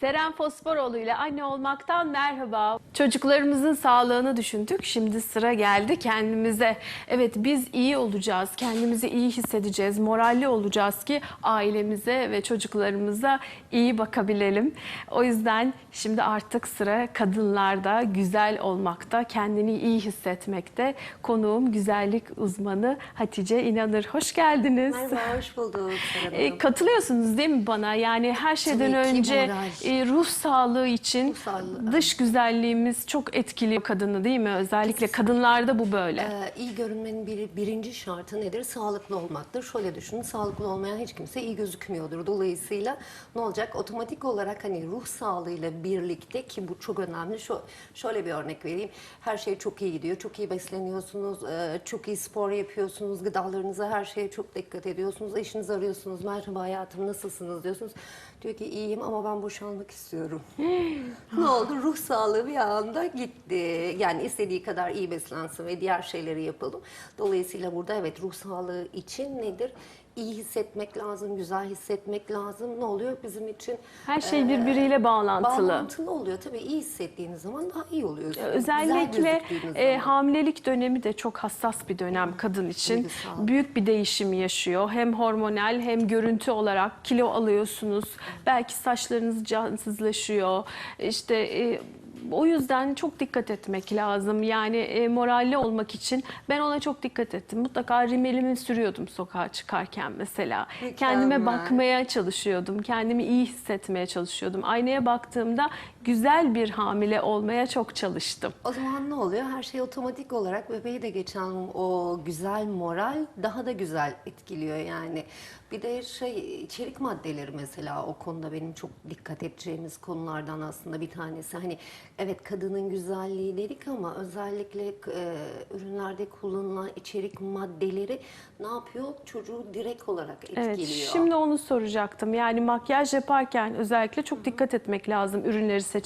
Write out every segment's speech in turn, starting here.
Seren Fosforoğlu ile anne olmaktan merhaba. Çocuklarımızın sağlığını düşündük. Şimdi sıra geldi kendimize. Evet biz iyi olacağız. Kendimizi iyi hissedeceğiz. Moralli olacağız ki ailemize ve çocuklarımıza iyi bakabilelim. O yüzden şimdi artık sıra kadınlarda güzel olmakta, kendini iyi hissetmekte. Konuğum güzellik uzmanı Hatice İnanır. Hoş geldiniz. Merhaba, hoş bulduk E, katılıyorsunuz değil mi bana? Yani her şeyden Tabii önce e, ruh sağlığı için Ruh sağlığı, dış güzelliğimiz çok etkili kadını değil mi? Özellikle kadınlarda bu böyle. Ee, iyi görünmenin bir, birinci şartı nedir? Sağlıklı olmaktır. Şöyle düşünün, sağlıklı olmayan hiç kimse iyi gözükmüyordur. Dolayısıyla ne olacak? Otomatik olarak hani ruh sağlığıyla birlikte ki bu çok önemli. Şu, şöyle bir örnek vereyim. Her şey çok iyi gidiyor. Çok iyi besleniyorsunuz. e, Çok iyi spor yapıyorsunuz. Gıdalarınıza her şeye çok dikkat ediyorsunuz. Eşinizi arıyorsunuz. Merhaba hayatım nasılsınız diyorsunuz. Diyor ki iyiyim ama ben boşanmak istiyorum. ne oldu? Ruh sağlığı bir anda gitti. Yani istediği kadar iyi beslensin ve diğer şeyleri yapalım. Dolayısıyla burada evet ruh sağlığı için nedir? İyi hissetmek lazım, güzel hissetmek lazım. Ne oluyor bizim için? Her şey birbiriyle bağlantılı. Bağlantılı oluyor. Tabii iyi hissettiğiniz zaman daha iyi oluyorsunuz. Özellikle e, hamilelik dönemi de çok hassas bir dönem kadın için. Duygusal. Büyük bir değişim yaşıyor. Hem hormonal hem görüntü olarak kilo alıyorsunuz. Belki saçlarınız cansızlaşıyor. İşte e, o yüzden çok dikkat etmek lazım. Yani e, moralli olmak için ben ona çok dikkat ettim. Mutlaka rimelimi sürüyordum sokağa çıkarken mesela. Kendime Mükemmel. bakmaya çalışıyordum. Kendimi iyi hissetmeye çalışıyordum. Aynaya baktığımda güzel bir hamile olmaya çok çalıştım. O zaman ne oluyor? Her şey otomatik olarak bebeği de geçen o güzel moral daha da güzel etkiliyor yani. Bir de şey içerik maddeleri mesela o konuda benim çok dikkat edeceğimiz konulardan aslında bir tanesi. Hani evet kadının güzelliği dedik ama özellikle e, ürünlerde kullanılan içerik maddeleri ne yapıyor? Çocuğu direkt olarak etkiliyor. Evet, şimdi onu soracaktım. Yani makyaj yaparken özellikle çok dikkat etmek lazım ürünleri seçerken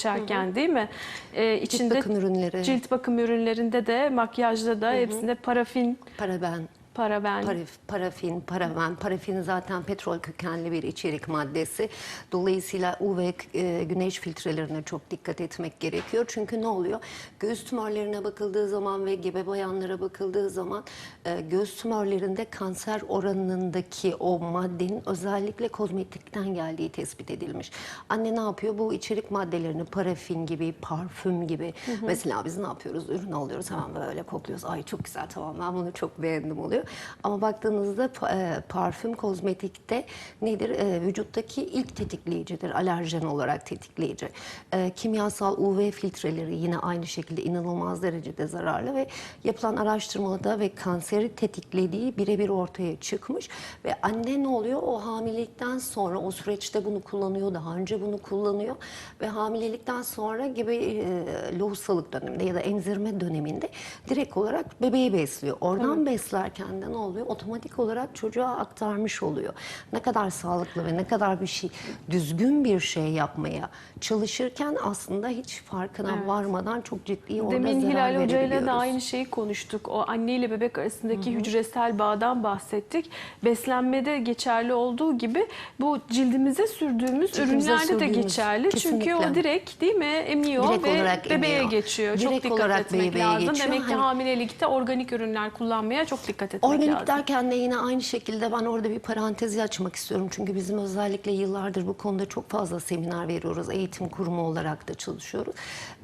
değil mi? Ee, içinde bakım ürünleri. cilt bakım ürünlerinde de makyajda da hepsinde parafin, Paraben, paraben. Paraf, parafin, paraben. Parafin zaten petrol kökenli bir içerik maddesi. Dolayısıyla UV e, güneş filtrelerine çok dikkat etmek gerekiyor. Çünkü ne oluyor? Göğüs tümörlerine bakıldığı zaman ve gebe bayanlara bakıldığı zaman e, göğüs tümörlerinde kanser oranındaki o maddenin özellikle kozmetikten geldiği tespit edilmiş. Anne ne yapıyor? Bu içerik maddelerini parafin gibi, parfüm gibi. Mesela biz ne yapıyoruz? Ürün alıyoruz hemen böyle kokluyoruz. Ay çok güzel tamam ben bunu çok beğendim oluyor. Ama baktığınızda e, parfüm kozmetikte nedir? E, vücuttaki ilk tetikleyicidir. Alerjen olarak tetikleyici. E, kimyasal UV filtreleri yine aynı şekilde inanılmaz derecede zararlı ve yapılan araştırmada ve kanseri tetiklediği birebir ortaya çıkmış ve anne ne oluyor? O hamilelikten sonra o süreçte bunu kullanıyor, daha önce bunu kullanıyor ve hamilelikten sonra gibi e, lohusalık döneminde ya da emzirme döneminde direkt olarak bebeği besliyor. Oradan beslerken de ne oluyor? Otomatik olarak çocuğa aktarmış oluyor. Ne kadar sağlıklı ve ne kadar bir şey düzgün bir şey yapmaya çalışırken aslında hiç farkına varmadan çok ciddi orada Demin zarar Hilal Hoca ile de aynı şeyi konuştuk. O anne ile bebek arasındaki hücresel bağdan bahsettik. Beslenmede geçerli olduğu gibi bu cildimize sürdüğümüz Cildimize ürünlerde de sürdüğümüz, geçerli. Çünkü kesinlikle. o direkt değil mi emiyor Direkt ve olarak bebeğe emiyor. geçiyor. çok Direkt dikkat olarak etmek lazım. geçiyor. Demek ki Hani- hamilelikte organik ürünler kullanmaya çok dikkat etmek Organik lazım. derken de yine aynı şekilde ben orada bir parantezi açmak istiyorum. Çünkü bizim özellikle yıllardır bu konuda çok fazla seminer veriyoruz. Eğitim kurumu olarak da çalışıyoruz.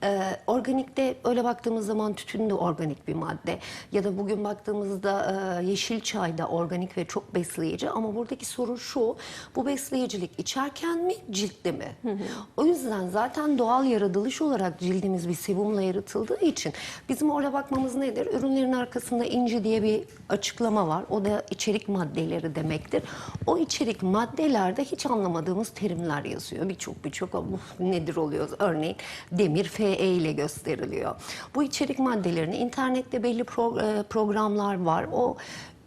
Ee, organikte öyle baktığımız zaman tütün de organik bir madde. Ya da bugün baktığımızda e, yeşil çay da organik ve çok besleyici. Ama buradaki sorun şu, bu besleyicilik içerken mi, ciltte mi? O yüzden zaten doğal yaratılış olarak cildimiz bir sebumla yaratıldığı için bizim orada bakmamız nedir? Ürünlerin arkasında inci diye bir açıklama var. O da içerik maddeleri demektir. O içerik maddelerde hiç anlamadığımız terimler yazıyor. Birçok birçok nedir oluyor? Örneğin demir Fe ile gösteriliyor. Bu içerik maddelerini internette belli pro- e, programlar var. O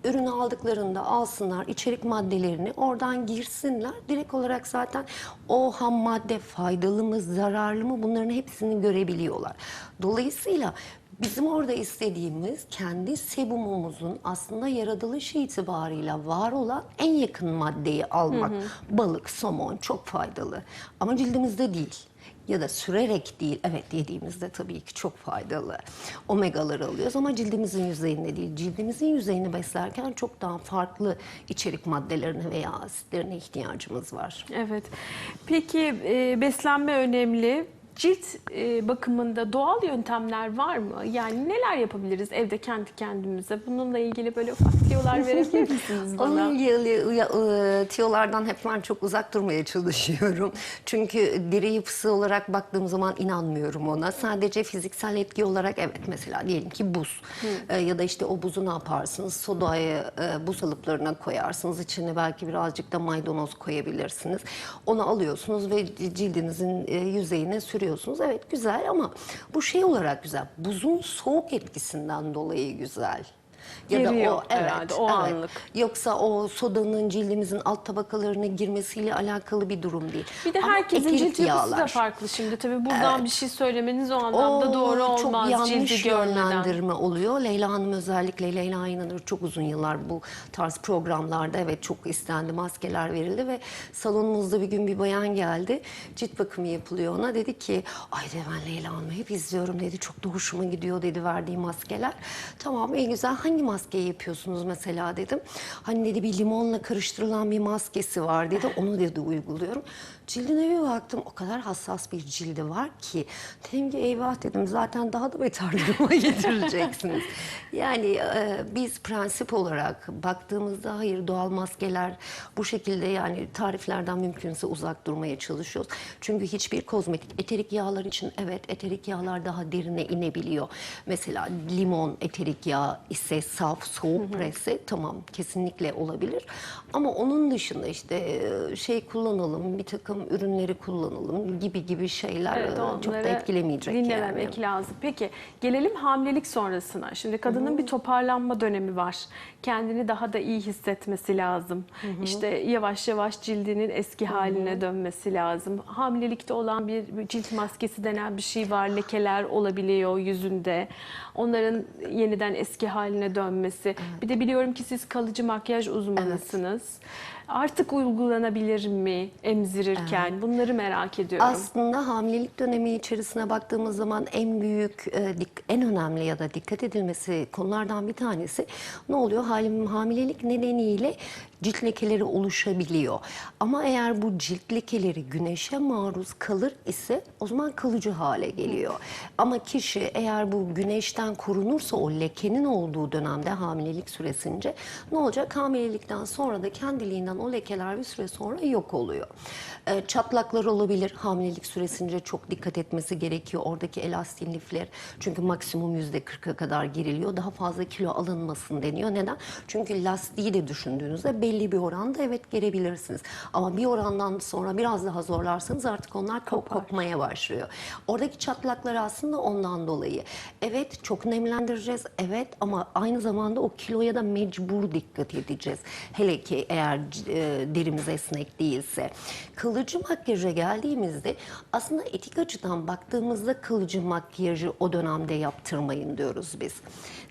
ürünü aldıklarında alsınlar içerik maddelerini oradan girsinler. Direkt olarak zaten o ham madde faydalı mı zararlı mı bunların hepsini görebiliyorlar. Dolayısıyla Bizim orada istediğimiz kendi sebumumuzun aslında yaratılışı itibarıyla var olan en yakın maddeyi almak. Balık, somon çok faydalı ama cildimizde değil. Ya da sürerek değil, evet yediğimizde tabii ki çok faydalı. Omegaları alıyoruz ama cildimizin yüzeyinde değil. Cildimizin yüzeyini beslerken çok daha farklı içerik maddelerine veya asitlerine ihtiyacımız var. Evet. Peki e, beslenme önemli. Cilt e, bakımında doğal yöntemler var mı? Yani neler yapabiliriz evde kendi kendimize? Bununla ilgili böyle ufak tiyolar verebilir misiniz bana? Onunla ilgili e, tiyolardan hep ben çok uzak durmaya çalışıyorum. Çünkü deri yapısı olarak baktığım zaman inanmıyorum ona. Sadece fiziksel etki olarak evet mesela diyelim ki buz. E, ya da işte o buzu ne yaparsınız? Sodayı e, buz alıplarına koyarsınız. İçine belki birazcık da maydanoz koyabilirsiniz. Onu alıyorsunuz ve cildinizin e, yüzeyine sürüyorsunuz. Evet güzel ama bu şey olarak güzel. Buzun soğuk etkisinden dolayı güzel. Geriyor herhalde, o anlık. Yoksa o sodanın cildimizin alt tabakalarına girmesiyle alakalı bir durum değil. Bir de Ama herkesin cilt yapısı da farklı şimdi. Tabii buradan bir şey söylemeniz o anlamda O doğru olmaz. Çok yanlış yönlendirme oluyor. Leyla Hanım özellikle Leyla İnanır çok uzun yıllar bu tarz programlarda evet çok istendi. Maskeler verildi ve salonumuzda bir gün bir bayan geldi. Cilt bakımı yapılıyor ona. Dedi ki ay dedi ben Leyla Hanım'ı hep izliyorum dedi. Çok da hoşuma gidiyor dedi verdiği maskeler. Tamam en güzel hangi maskeyi yapıyorsunuz mesela dedim. Hani dedi bir limonla karıştırılan bir maskesi var dedi. Onu dedi uyguluyorum. Cildine bir baktım o kadar hassas bir cildi var ki. Ki eyvah dedim zaten daha da beter duruma getireceksiniz. Yani e, biz prensip olarak baktığımızda hayır doğal maskeler bu şekilde yani tariflerden mümkünse uzak durmaya çalışıyoruz. Çünkü hiçbir kozmetik eterik yağlar için evet eterik yağlar daha derine inebiliyor. Mesela limon eterik yağ ise saf soğuk presse tamam kesinlikle olabilir. Ama onun dışında işte e, şey kullanalım bir takım ürünleri kullanalım gibi gibi şeyler Evet, e, çok da etkilemeyecek dinlememek yani. lazım. Peki gelelim hamilelik sonrasına. Şimdi kadının bir toparlanma dönemi var. Kendini daha da iyi hissetmesi lazım. İşte yavaş yavaş cildinin eski haline dönmesi lazım. Hamilelikte olan bir bir cilt maskesi denen bir şey var. Lekeler olabiliyor yüzünde. Onların yeniden eski haline dönmesi. Bir de biliyorum ki siz kalıcı makyaj uzmanısınız. Artık uygulanabilir mi emzirirken? Bunları merak ediyorum. Aslında hamilelik dönemi içerisine baktığımız zaman en büyük, e, en önemli ya da dikkat edilmesi konulardan bir tanesi ne oluyor? Halim, hamilelik nedeniyle cilt lekeleri oluşabiliyor. Ama eğer bu cilt lekeleri güneşe maruz kalır ise o zaman kalıcı hale geliyor. Ama kişi eğer bu güneşten korunursa o lekenin olduğu dönemde hamilelik süresince ne olacak? Hamilelikten sonra da kendiliğinden o lekeler bir süre sonra yok oluyor. E, Çatlaklar olabilir. Hamilelik süresince çok dikkat etmesi gerekiyor. Oradaki elastin lifler çünkü maksimum yüzde 40'a kadar geriliyor. Daha fazla kilo alınmasın deniyor. Neden? Çünkü lastiği de düşündüğünüzde belli bir oranda evet gerebilirsiniz. Ama bir orandan sonra biraz daha zorlarsanız artık onlar kop- kopmaya başlıyor. Oradaki çatlaklar aslında ondan dolayı. Evet çok nemlendireceğiz. Evet ama aynı zamanda o kiloya da mecbur dikkat edeceğiz. Hele ki eğer e, derimiz esnek değilse. Kılıcı makyaja geldiğimizde aslında etik açıdan baktığımızda kılıcı makyajı o dönemde yaptırmayın diyoruz biz.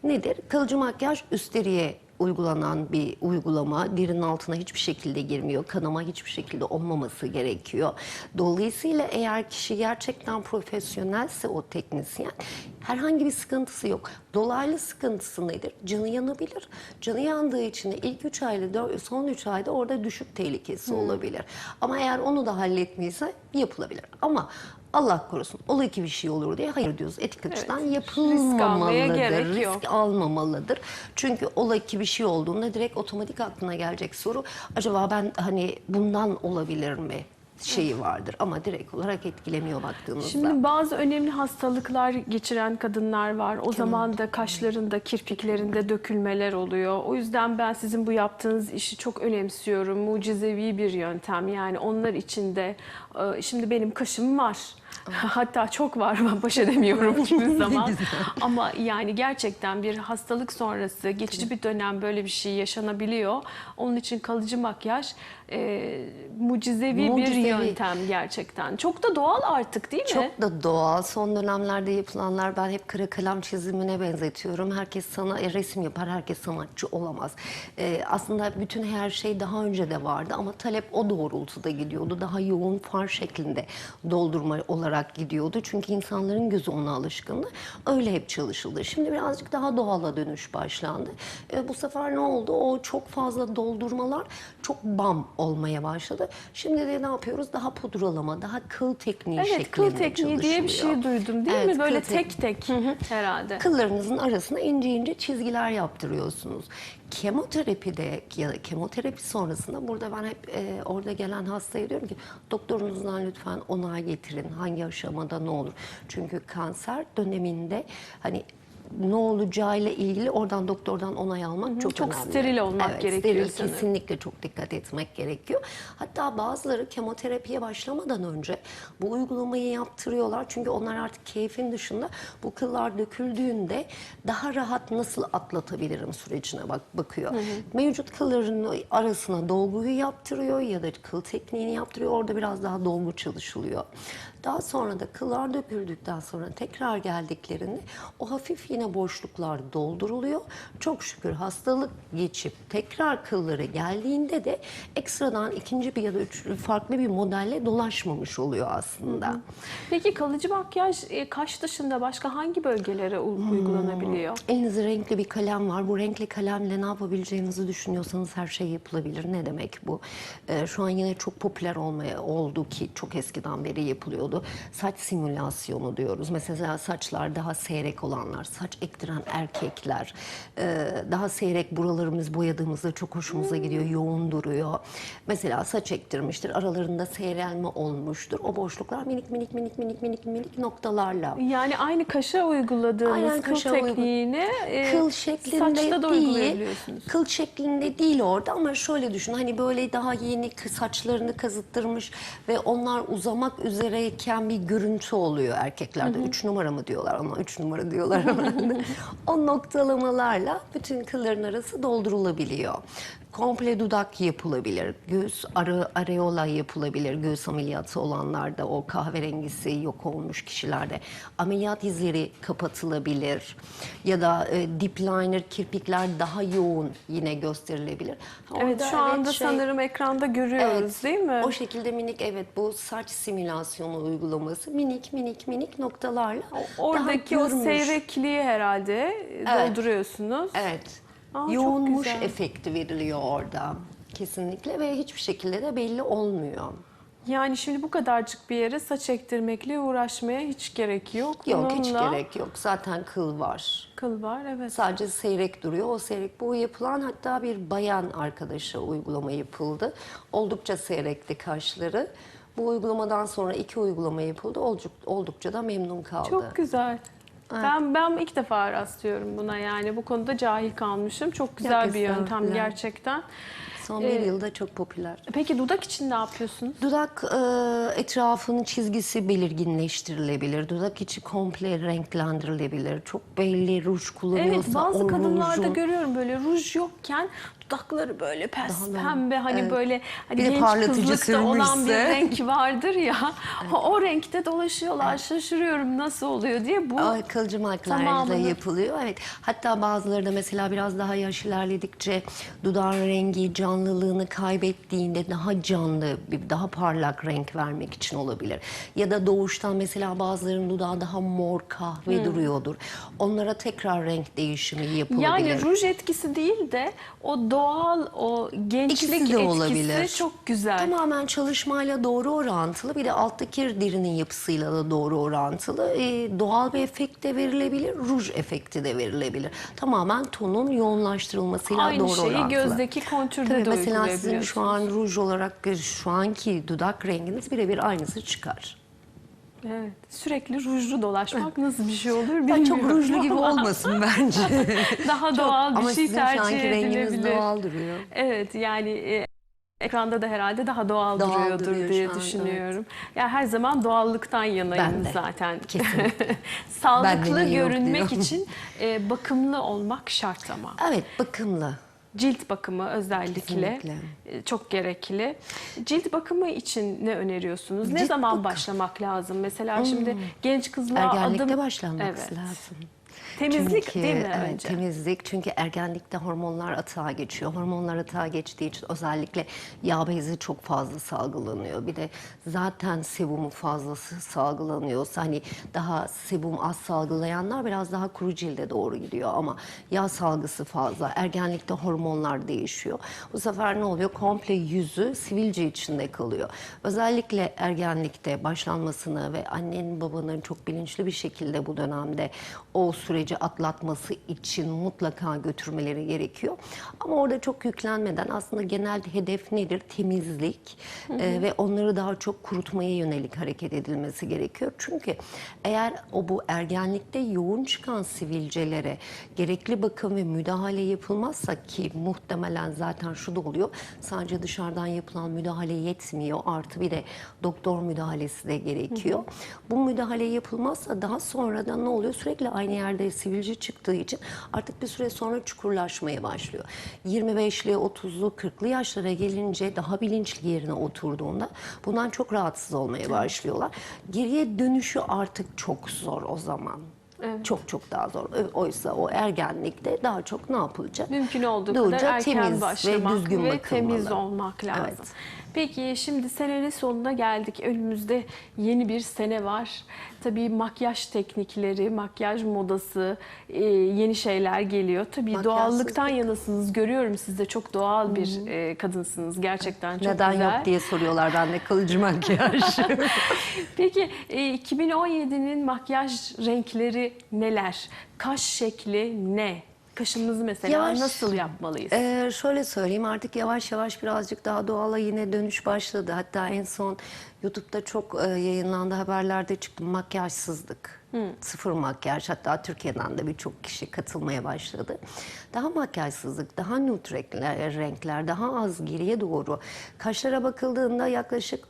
Nedir? Kılıcı makyaj üsteriye uygulanan bir uygulama. Derinin altına hiçbir şekilde girmiyor. Kanama hiçbir şekilde olmaması gerekiyor. Dolayısıyla eğer kişi gerçekten profesyonelse o teknisyen herhangi bir sıkıntısı yok. Dolaylı sıkıntısı nedir? Canı yanabilir. Canı yandığı için de ilk 3 ayda, son 3 ayda orada düşük tehlikesi olabilir. Ama eğer onu da halletmeyse yapılabilir. Ama Allah korusun ola ki bir şey olur diye hayır diyoruz. Etik açıdan risk almaya yapılmamalıdır. gerek yok. Risk almamalıdır. Çünkü ola ki bir şey olduğunda direkt otomatik aklına gelecek soru acaba ben hani bundan olabilir mi şeyi vardır ama direkt olarak etkilemiyor baktığınızda. Şimdi bazı önemli hastalıklar geçiren kadınlar var. O zaman da kaşlarında, kirpiklerinde dökülmeler oluyor. O yüzden ben sizin bu yaptığınız işi çok önemsiyorum. Mucizevi bir yöntem. Yani onlar için de e, şimdi benim kaşım var. Hatta çok var ben baş edemiyorum hiçbir zaman. Ama yani gerçekten bir hastalık sonrası geçici bir dönem böyle bir şey yaşanabiliyor. Onun için kalıcı makyaj e, mucizevi, bir Mucizevi. yöntem gerçekten. Çok da doğal artık değil mi? Çok da doğal. Son dönemlerde yapılanlar ben hep kara kalem çizimine benzetiyorum. Herkes sana e, resim yapar, herkes sanatçı olamaz. E, aslında bütün her şey daha önce de vardı ama talep o doğrultuda gidiyordu. Daha yoğun far şeklinde doldurma olarak gidiyordu. Çünkü insanların gözü ona alışkındı. Öyle hep çalışıldı. Şimdi birazcık daha doğala dönüş başlandı. E, bu sefer ne oldu? O çok fazla doldurmalar çok bam olmaya başladı. Şimdi de ne yapıyoruz? Daha pudralama, daha kıl tekniği Evet, şeklinde kıl tekniği diye bir şey duydum değil Evet, mi? Böyle tek- tek tek herhalde. Kıllarınızın arasına ince ince çizgiler yaptırıyorsunuz. Kemoterapide ya da kemoterapi sonrasında burada ben hep e, orada gelen hastaya diyorum ki doktorunuzdan lütfen onay getirin. Hangi aşamada ne olur? Çünkü kanser döneminde hani ne olacağıyla ilgili oradan doktordan onay almak çok, Çok önemli. steril olmak evet, gerekiyor steril sanırım. kesinlikle çok dikkat etmek gerekiyor. Hatta bazıları kemoterapiye başlamadan önce bu uygulamayı yaptırıyorlar. Çünkü onlar artık keyfin dışında bu kıllar döküldüğünde daha rahat nasıl atlatabilirim sürecine bak bakıyor. Mevcut kılların arasına dolguyu yaptırıyor ya da kıl tekniğini yaptırıyor. Orada biraz daha dolgu çalışılıyor. Daha sonra da kıllar döküldükten sonra tekrar geldiklerinde o hafif yine boşluklar dolduruluyor. Çok şükür hastalık geçip tekrar kılları geldiğinde de ekstradan ikinci bir ya da üçüncü farklı bir modelle dolaşmamış oluyor aslında. Peki kalıcı makyaj e, kaş dışında başka hangi bölgelere u- Hmm. uygulanabiliyor? Elinizde renkli bir kalem var. Bu renkli kalemle ne yapabileceğinizi düşünüyorsanız her şey yapılabilir. Ne demek bu? Ee, şu an yine çok popüler olmaya oldu ki çok eskiden beri yapılıyordu. Saç simülasyonu diyoruz. Mesela saçlar daha seyrek olanlar, saç ektiren erkekler, e, daha seyrek buralarımız boyadığımızda çok hoşumuza gidiyor, yoğun duruyor. Mesela saç ektirmiştir, aralarında seyrelme olmuştur. O boşluklar minik minik minik minik minik minik noktalarla Yani aynı kaşa uyguladığınız Aynen, kıl kaşa tekniğini e, kıl şeklinde saçta da değil. Kıl şeklinde değil orada ama şöyle düşün. Hani böyle daha yeni saçlarını kazıttırmış ve onlar uzamak üzereyken bir görüntü oluyor erkeklerde. Üç numara mı diyorlar ama üç numara diyorlar o noktalamalarla bütün kılların arası doldurulabiliyor. Komple dudak yapılabilir, göğüs ara, areola yapılabilir, göğüs ameliyatı olanlarda o kahverengisi yok olmuş kişilerde. Ameliyat izleri kapatılabilir ya da e, dip liner kirpikler daha yoğun yine gösterilebilir. Evet Orada şu anda şey- sanırım ekranda görüyoruz Evet, değil mi? O şekilde minik evet bu saç simülasyonu uygulaması minik minik minik noktalarla Oradaki o seyrekliği herhalde Evet. dolduruyorsunuz. Evet. Aa, Yoğunmuş efekti veriliyor orada. Kesinlikle ve hiçbir şekilde de belli olmuyor. Yani şimdi bu kadarcık bir yere saç ektirmekle uğraşmaya hiç gerek yok. Yok hiç Bununla gerek yok. Zaten kıl var. Kıl var evet. Sadece seyrek duruyor. O seyrek bu yapılan hatta bir bayan arkadaşa uygulama yapıldı. Oldukça seyrekti kaşları. Bu uygulamadan sonra iki uygulama yapıldı. Oldukça da memnun kaldı. Çok güzel. Ben ben ilk defa rastlıyorum buna yani bu konuda cahil kalmışım. Çok güzel Yok, bir yöntem gerçekten. Son bir Ee, yılda çok popüler. Peki dudak için ne yapıyorsunuz? Dudak e, etrafının çizgisi belirginleştirilebilir. Dudak içi komple renklendirilebilir. Çok belli ruj kullanıyorsa Evet bazı kadınlarda rujun- görüyorum böyle ruj yokken dudakları böyle pes Daha pembe hani evet. böyle hani Bir genç kızlıkta olan bir renk vardır ya. O renkte dolaşıyorlar. Şaşırıyorum nasıl oluyor diye bu Ay, Kalıcı makyajla Tamamını. yapılıyor. Evet. Hatta bazıları da mesela biraz daha yaş ilerledikçe dudağın rengi, canlılığını kaybettiğinde daha canlı, bir daha parlak renk vermek için olabilir. Ya da doğuştan mesela bazılarının dudağı daha mor kahve Hmm. duruyordur. Onlara tekrar renk değişimi yapılabilir. yani ruj etkisi değil de o doğal o gençlik İkisi de etkisi olabilir. çok güzel. Tamamen çalışmayla doğru orantılı. Bir de alttaki derinin yapısıyla da doğru orantılı. Ee, doğal bir efekt de verilebilir, ruj efekti de verilebilir. Tamamen tonun yoğunlaştırılmasıyla Aynı doğru şeyi orantılı. gözdeki kontürde Tabii de mesela sizin şu an ruj olarak şu anki dudak renginiz birebir aynısı çıkar. Evet. Sürekli rujlu dolaşmak nasıl bir şey olur bilmiyorum. Ya çok rujlu gibi olmasın bence. Daha Çok- doğal bir Ama şey tercih renginiz edilebilir. doğal duruyor. Evet yani e, Ekranda da herhalde daha doğal, Doğal duruyordur duruyor diye şu an, düşünüyorum. Ya her zaman doğallıktan yanayım Ben de. zaten. Kesinlikle. Sağlıklı görünmek için e, bakımlı olmak şart ama. Evet bakımlı. Cilt bakımı özellikle Kesinlikle. e, çok gerekli. Cilt bakımı için ne öneriyorsunuz? ne Cilt zaman bakım- başlamak lazım? Mesela şimdi genç kızlığa Ergenlikte adım başlanmak Evet. lazım. Temizlik Çünkü, değil mi evet, önce? temizlik çünkü ergenlikte hormonlar atağa geçiyor. Hormonlar atağa geçtiği için özellikle yağ bezi çok fazla salgılanıyor. Bir de zaten sebumu fazlası salgılanıyorsa hani daha sebum az salgılayanlar biraz daha kuru cilde doğru gidiyor ama yağ salgısı fazla. Ergenlikte hormonlar değişiyor. Bu sefer ne oluyor? Komple yüzü sivilce içinde kalıyor. Özellikle ergenlikte başlanmasını ve annenin babanın çok bilinçli bir şekilde bu dönemde o süreci atlatması için mutlaka götürmeleri gerekiyor. Ama orada çok yüklenmeden aslında genel hedef nedir? Temizlik e, ve onları daha çok kurutmaya yönelik hareket edilmesi gerekiyor. Çünkü eğer o bu ergenlikte yoğun çıkan sivilcelere gerekli bakım ve müdahale yapılmazsa ki muhtemelen zaten şu da oluyor. Sadece dışarıdan yapılan müdahale yetmiyor. Artı bir de doktor müdahalesi de gerekiyor. Bu müdahale yapılmazsa daha sonra da ne oluyor? Sürekli aynı yerde sivilce çıktığı için artık bir süre sonra çukurlaşmaya başlıyor. 25'li, 30'lu, 40'lı yaşlara gelince daha bilinçli yerine oturduğunda bundan çok rahatsız olmaya başlıyorlar. Geriye dönüşü artık çok zor o zaman. Çok çok daha zor. Ö- Oysa o ergenlikte daha çok ne yapılacak? Mümkün olduğu Doğruca kadar erken temiz başlamak ve düzgün bakılmalı. temiz olmak lazım. Evet. Peki şimdi senenin sonuna geldik. Önümüzde yeni bir sene var. Tabii makyaj teknikleri, makyaj modası, e, yeni şeyler geliyor. Tabii doğallıktan yanasınız. Görüyorum siz de çok doğal bir e, kadınsınız. Gerçekten çok Neden güzel. yok diye soruyorlar bende kalıcı makyaj. Peki e, 2017'nin makyaj renkleri neler? Kaş şekli ne? Kaşımızı mesela Yavaş. nasıl yapmalıyız? Ee, şöyle söyleyeyim artık yavaş yavaş birazcık daha doğala yine dönüş başladı. Hatta en son YouTube'da çok e, yayınlandı haberlerde çıktı makyajsızlık. Sıfır makyaj hatta Türkiye'den de birçok kişi katılmaya başladı. Daha makyajsızlık, daha nude renkler, renkler, daha az geriye doğru. Kaşlara bakıldığında yaklaşık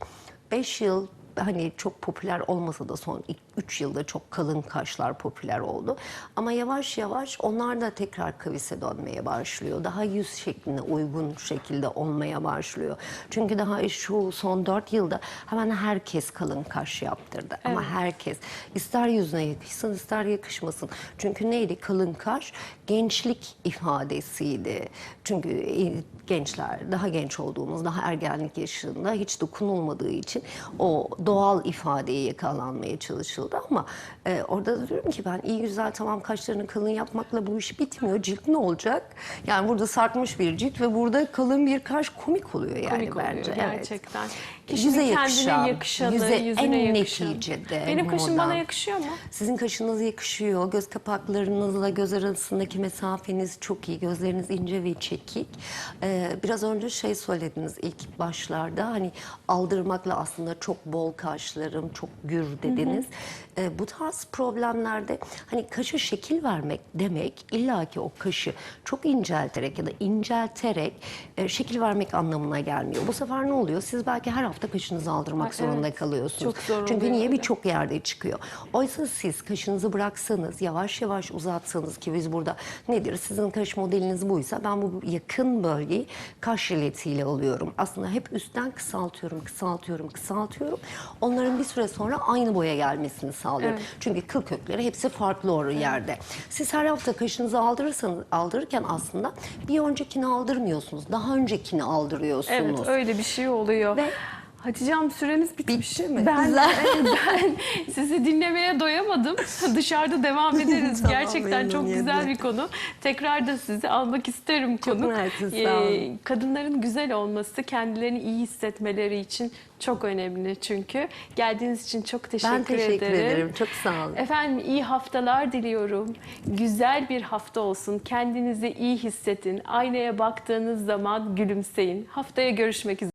5 yıl hani çok popüler olmasa da son 3 yılda çok kalın kaşlar popüler oldu. Ama yavaş yavaş onlar da tekrar kavise dönmeye başlıyor. Daha yüz şekline uygun şekilde olmaya başlıyor. Çünkü daha şu son 4 yılda hemen herkes kalın kaş yaptırdı. Ama herkes ister yüzüne yakışsın ister yakışmasın. Çünkü neydi kalın kaş? Gençlik ifadesiydi. Çünkü e, gençler daha genç olduğumuz daha ergenlik yaşında hiç dokunulmadığı için o doğal ifadeye yakalanmaya çalışıldı ama e, orada da diyorum ki ben iyi güzel tamam kaşlarını kalın yapmakla bu iş bitmiyor. Cilt ne olacak? Yani burada sarkmış bir cilt ve burada kalın bir kaş komik oluyor yani Komik oluyor bence. gerçekten. Evet. Kişinin Yüze yakışan, yakışanı, yüze en yakışan. neticede Benim kaşım moda. bana yakışıyor mu? Sizin kaşınız yakışıyor. Göz kapaklarınızla göz arasındaki mesafeniz çok iyi. Gözleriniz ince ve çekik. Ee, biraz önce şey söylediniz ilk başlarda hani aldırmakla aslında çok bol kaşlarım, çok gür dediniz. Ee, bu tarz problemlerde hani kaşa şekil vermek demek illaki o kaşı çok incelterek ya da incelterek e, şekil vermek anlamına gelmiyor. Bu sefer ne oluyor? Siz belki her hafta kaşınızı aldırmak Ay, zorunda evet. kalıyorsunuz. Çok zor Çünkü niye birçok yerde çıkıyor. Oysa siz kaşınızı bıraksanız, yavaş yavaş uzatsanız ki biz burada nedir? Sizin kaş modeliniz buysa ben bu yakın bölgeyi kaş jiletiyle alıyorum. Aslında hep üstten kısaltıyorum, kısaltıyorum, kısaltıyorum. Onların bir süre sonra aynı boya gelmesini sağlıyorum. Evet. Çünkü kıl kökleri hepsi farklı o yerde. Siz her hafta kaşınızı aldırırsanız, aldırırken aslında bir öncekini aldırmıyorsunuz. Daha öncekini aldırıyorsunuz. Evet öyle bir şey oluyor. Ve- Hatice'm süremiz bitmiş. Bitti mi? Ben, ben sizi dinlemeye doyamadım. Dışarıda devam ederiz. Tamam, Gerçekten çok güzel bir konu. Tekrar da sizi almak isterim konuk. mersi, sağ olun. Ee, kadınların güzel olması, kendilerini iyi hissetmeleri için çok önemli çünkü. Geldiğiniz için çok teşekkür, Ben teşekkür ederim. Çok sağ olun. Efendim iyi haftalar diliyorum. Güzel bir hafta olsun. Kendinizi iyi hissedin. Aynaya baktığınız zaman gülümseyin. Haftaya görüşmek üzere.